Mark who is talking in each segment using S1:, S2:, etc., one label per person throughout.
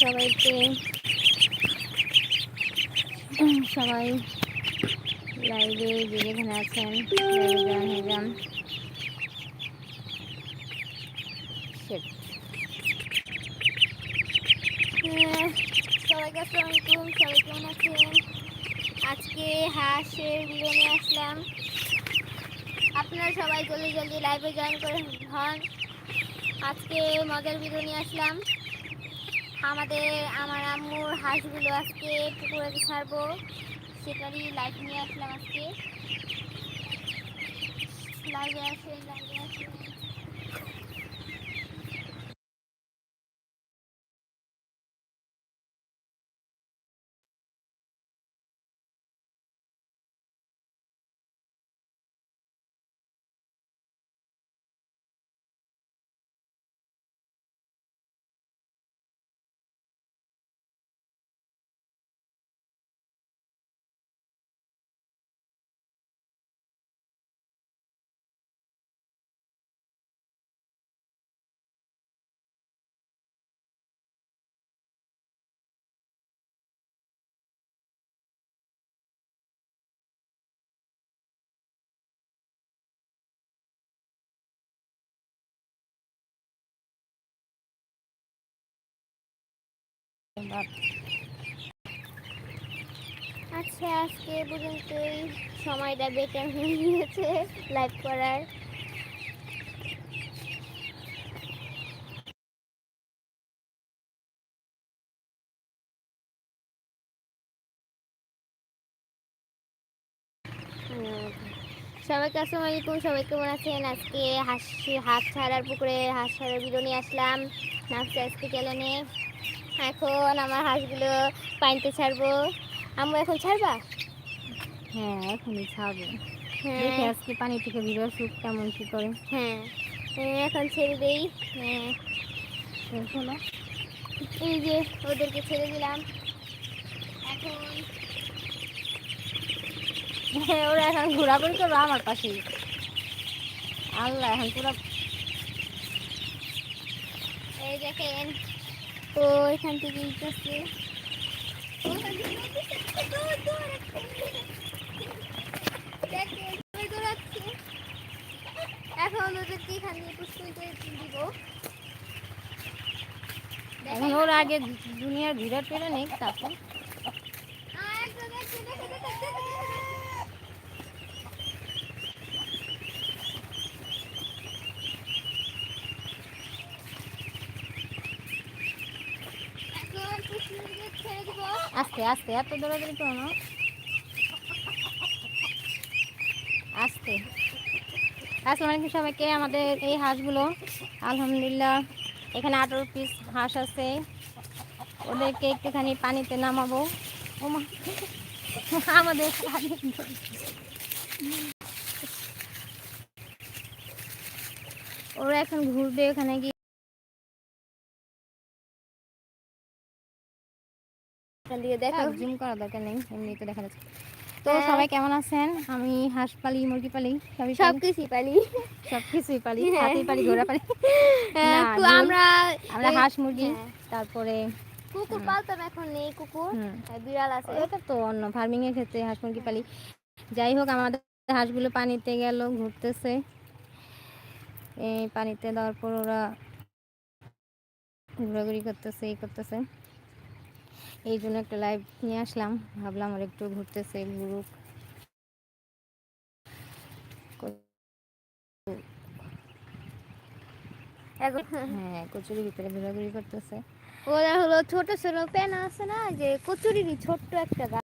S1: সবাইকে। সবাই লাইভে যে যেখানে আছেন। হ্যাঁ, সবাইকে আসসালামু সবাই কেমন আছেন? আজকে হাঁসের নিয়ে আসলাম। আপনারা সবাই জলদি জলদি লাইভে জয়েন করে হন। আজকে মজার ভিডিও নিয়ে আসলাম। আমাদের, আমার আম্মুর হাঁসগুলো আজকে পুকুরে ছাড়বো। সেটারই লাইভ নিয়ে আসলাম আজকে। লাইভে আসে লাইভে আসে। আচ্ছা আজকে পর্যন্তই। সময়টা বেটার হয়ে গিয়েছে লাইভ করার। সবাইকে আসসালামু আলাইকুম, সবাই কেমন আছেন? আজকে হাঁস হাঁস ছাড়ার পুকুরে হাঁস ছাড়ার ভিডিও আসলাম নাচতে আজকে চ্যানেলে এখন আমার হাঁসগুলো পানিতে ছাড়বো। আমরা এখন ছাড়বা?
S2: হ্যাঁ এখনই ছাড়বো।
S1: হ্যাঁ।
S2: আজকে পানি থেকে বিরস সুখ কেমন কি করে।
S1: হ্যাঁ হ্যাঁ, এখন ছেড়ে দেই। হ্যাঁ
S2: শোনো।
S1: এই যে ওদেরকে ছেড়ে দিলাম। এখন
S2: হ্যাঁ ওরা এখন ঘোরাঘুরি করব আমার পাশে। আল্লাহ এখন পুরো
S1: এই দেখেন তো এখান থেকে উঠতেছে। এখন ওদেরকে এখানে পুষ্কর করে দিব।
S2: এখন ওর আগে দুনিয়ার ভিড় পেরে নেই তারপর
S1: আহ, একদম, একদম, দেখো, দেখো, দেখো, দেখো। এখন পুষ্করকে ছেড়ে দিব
S2: আস্তে আস্তে? এত দৌড়াদৌড়ি করো না। আস্তে। আসসালামু আলাইকুম সবাইকে? আমাদের এই হাঁসগুলো, আলহামদুলিল্লাহ, এখানে আঠারো পিস হাঁস আছে। ওদেরকে একটুখানি পানিতে নামাবো। আমাদের ওরা এখন ঘুরবে ওখানে গিয়ে।
S1: এখান দিয়ে দেখো
S2: জুম করা দরকার নেই এমনিতে দেখা যাচ্ছে। তো
S1: হ্যাঁ।
S2: সবাই কেমন আছেন? আমি হাঁস পালি মুরগি পালি সবই
S1: সব কিছুই পালি।
S2: সব কিছুই পালি
S1: হ্যাঁ।
S2: হাতি পালি ঘোড়া পালি।
S1: হ্যাঁ, আমরা
S2: আমরা হাঁস মুরগি। তারপরে
S1: কুকুর পালতাম এখন নেই কুকুর। বিড়াল আছে।
S2: ওটা তো অন্য ফার্মিং এর ক্ষেত্রে হাঁস মুরগি পালি। যাই হোক আমাদের হাঁসগুলো পানিতে গেল ঘুরতেছে। এই পানিতে দেওয়ার পর ওরা ঘোরাঘুরি করতেছে এই করতেছে। এই জন্য একটা লাইভ নিয়ে আসলাম। ভাবলাম আর একটু ঘুরতেছে ঘুরুক। হ্যাঁ কচুরির ভিতরে ঘোরাঘুরি করতেছে।
S1: ওরা হলো ছোট ছোট প্যান আছে না যে কচুরিরই ছোট্ট একটা গাছ।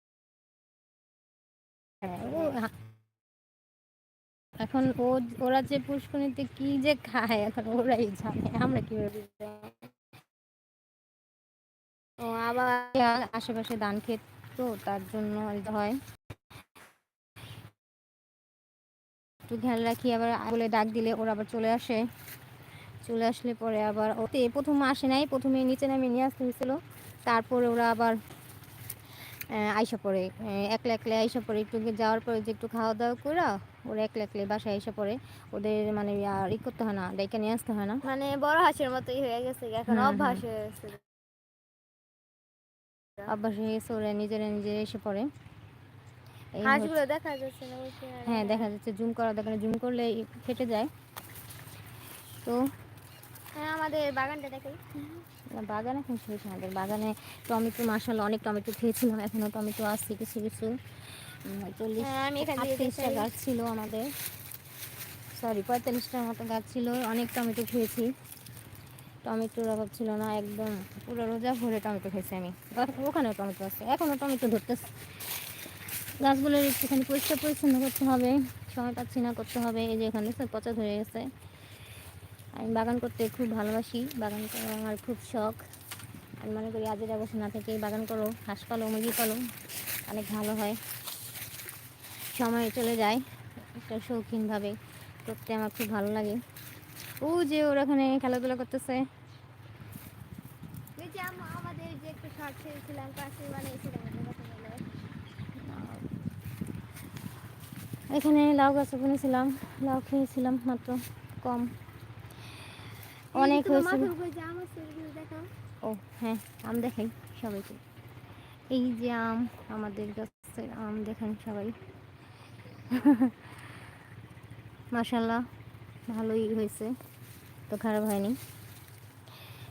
S2: হ্যাঁ, এখন ও ওরা যে পুষ্করিতে কি যে খায় এখন ওরাই জানে আমরা কীভাবে
S1: ও আবার
S2: আশেপাশে ধান ক্ষেত তো তার জন্য হয়। একটু খেয়াল রাখি আবার বলে ডাক দিলে ওরা আবার চলে আসে। চলে আসলে পরে আবার ওতে প্রথম আসে নাই প্রথমে নিচে নামিয়ে নিয়ে আসতে হয়েছিল। তারপরে ওরা আবার আইসা পড়ে। আহ, একলা একলা আইসা পড়ে। একটু যাওয়ার পরে যে একটু খাওয়া দাওয়া করে ওরা একলা একলাই বাসায় আইসা পড়ে। ওদের মানে আর ই করতে হয় না ডাইকা নিয়ে আসতে হয় না।
S1: মানে বড় হাসির মতোই হয়ে গেছে এখন অভ্যাস হয়ে গেছে।
S2: অভ্যাস হয়ে গেছে ওরা নিজেরা নিজেরা এসে পড়ে।
S1: হাঁসগুলো দেখা যাচ্ছে না
S2: হ্যাঁ দেখা যাচ্ছে জুম করা দোকানে জুম করলে ফেটে যায়। তো
S1: হ্যাঁ আমাদের বাগানটা দেখাই।
S2: বাগানে এখন শেষ আমাদের বাগানে টমেটো মাসাল অনেক টমেটো খেয়েছিলাম এখনও টমেটো আসছে কিছু কিছু। উম, চল্লিশ
S1: হ্যাঁ,
S2: আটত্রিশটা গাছ ছিল আমাদের। সরি পঁয়তাল্লিশটার মতো গাছ ছিল অনেক টমেটো খেয়েছি। টমেটোর অভাব ছিল না, একদম পুরো রোজা ভরে টমেটো খেয়েছি আমি। ওখানেও টমেটো আছে এখনও টমেটো ধরতেছে। গাছগুলোর একটুখানি পরিষ্কার পরিচ্ছন্ন করতে হবে, সময় পাচ্ছি না করতে হবে, এই যে এখানে পচা ধরে গেছে। আমি বাগান করতে খুব ভালোবাসি, বাগান করা আমার খুব শখ। আমি মনে করি আজের বসে না থেকে বাগান করো, হাঁস পালো, মুরগি পালো, অনেক ভালো হয়। সময় চলে যায়, একটা শৌখিনভাবে করতে আমার খুব ভালো লাগে। ও যে ওরা ওখানে খেলাধুলা করতেছে।
S1: ওই যে আম- আমাদের যে একটা শর্ট ছেড়েছিলাম পাশে বানিয়েছিলাম ওটা কত বলে?
S2: এখানে লাউ গাছ কিনেছিলাম লাউ খেয়েছিলাম মাত্র কম। অনেক হয়েছিল ও হ্যাঁ আম দেখাই সবাইকে। এই যে আম আমাদের গাছের আম দেখান সবাই। মাশাল্লাহ ভালোই হয়েছে, তো খারাপ হয়নি।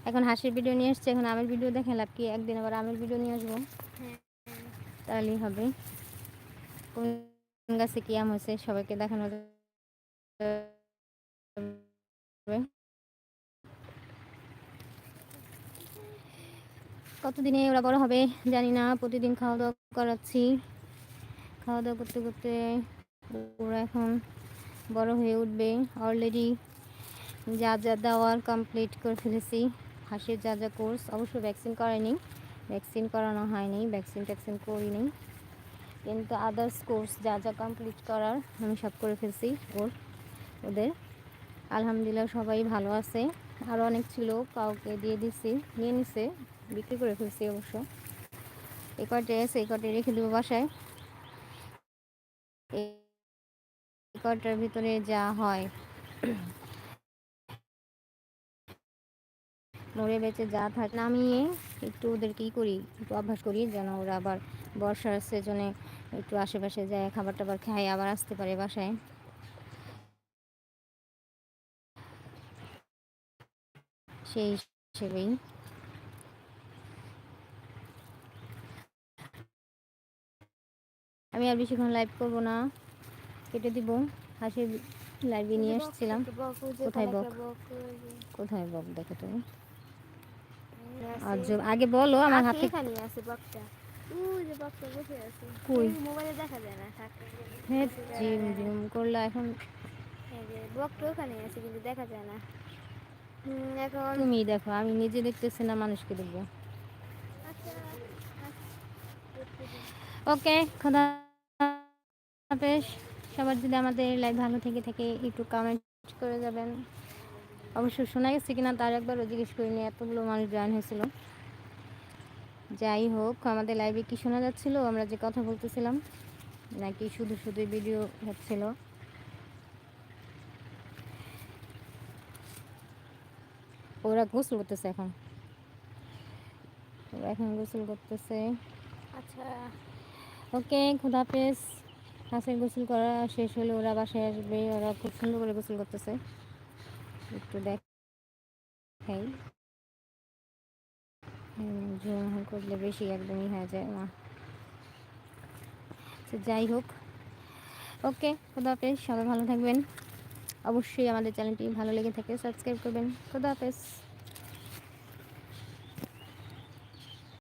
S2: এখন হাসির ভিডিও নিয়ে এসছে, এখন আমের ভিডিও দেখে লাভ কি? একদিন আবার আমের ভিডিও নিয়ে আসব। তাহলেই হবে। কোন গাছে কি আম হয়েছে সবাইকে দেখানো কতদিনে ওরা বড় হবে জানি না, প্রতিদিন খাওয়া দাওয়া করাচ্ছি। খাওয়া দাওয়া করতে করতে ওরা এখন বড় হয়ে উঠবে। অলরেডি যা যা দেওয়ার কমপ্লিট করে ফেলেছি। হাসির যা যা কোর্স অবশ্য ভ্যাকসিন করায়নি ভ্যাকসিন করানো হয়নি ভ্যাকসিন ট্যাকসিন করিনি। কিন্তু আদার্স কোর্স যা যা কমপ্লিট করার আমি সব করে ফেলছি। ওর, ওদের। আলহামদুলিল্লাহ সবাই ভালো আছে। আরও অনেক ছিল, কাউকে দিয়ে দিছি, নিয়ে নিছে, বিক্রি করে ফেলছি অবশ্য। এই কটে আছে, এই কটে রেখে দেবো বাসায়। এই ভিতরে যা হয়। মরে বেঁচে যা থাকে, নামিয়ে একটু ওদেরকে ই করি, একটু অভ্যাস করি যেন ওরা আবার বর্ষার সিজনে একটু আশেপাশে যায় খাবার টাবার খাই আবার আসতে পারে বাসায়। সেই হিসেবেই। আমি আর বেশিক্ষণ লাইভ করব না। কেটে দিব হাসির লাইভে নিয়ে
S1: যে
S2: কোথায় বক? কোথায় বক দেখো তুমি? যে- আগে বলো আমার হাতে
S1: এখানেই আছে বকটা ওই যে বকটা বসে আছে।
S2: কই?
S1: মোবাইলে দেখা যায় না থাক।
S2: জিম জিম করলে এখন।
S1: এই যে বকটা ওখানে আছে কিন্তু দেখা যায় না। এখন
S2: তুমি দেখো আমি নিজে দেখতেছি না মানুষকে দেখব।
S1: আচ্ছা।
S2: ওকে খোদা হাফেজ। সবার যদি আমাদের লাইভ ভালো থেকে থাকে একটু কমেন্ট করে যাবেন। অবশ্য শোনা গেছে কিনা তার একবারও জিজ্ঞেস করিনি এতগুলো মানুষ জয়েন হয়েছিল। যাই হোক আমাদের লাইভে কি শোনা যাচ্ছিল আমরা যে কথা বলতেছিলাম নাকি শুধু শুধু ভিডিও হচ্ছিল। ওরা গোসল করতেছে এখন। ওরা এখন গোসল করতেছে।
S1: আচ্ছা।
S2: ওকে খুদাফেজ হাঁসের গোসল করা শেষ হলে ওরা বাসায় আসবে, ওরা খুব সুন্দর করে গোসল করতেছে। একটু দেখাই। জুম করলে বেশি একদমই হয়ে যায় না। তো যাই হোক। ওকে খুদাফেজ সবাই ভালো থাকবেন। অবশ্যই আমাদের চ্যানেলটি ভালো লেগে থাকে, সাবস্ক্রাইব করবেন। খুদাফেজ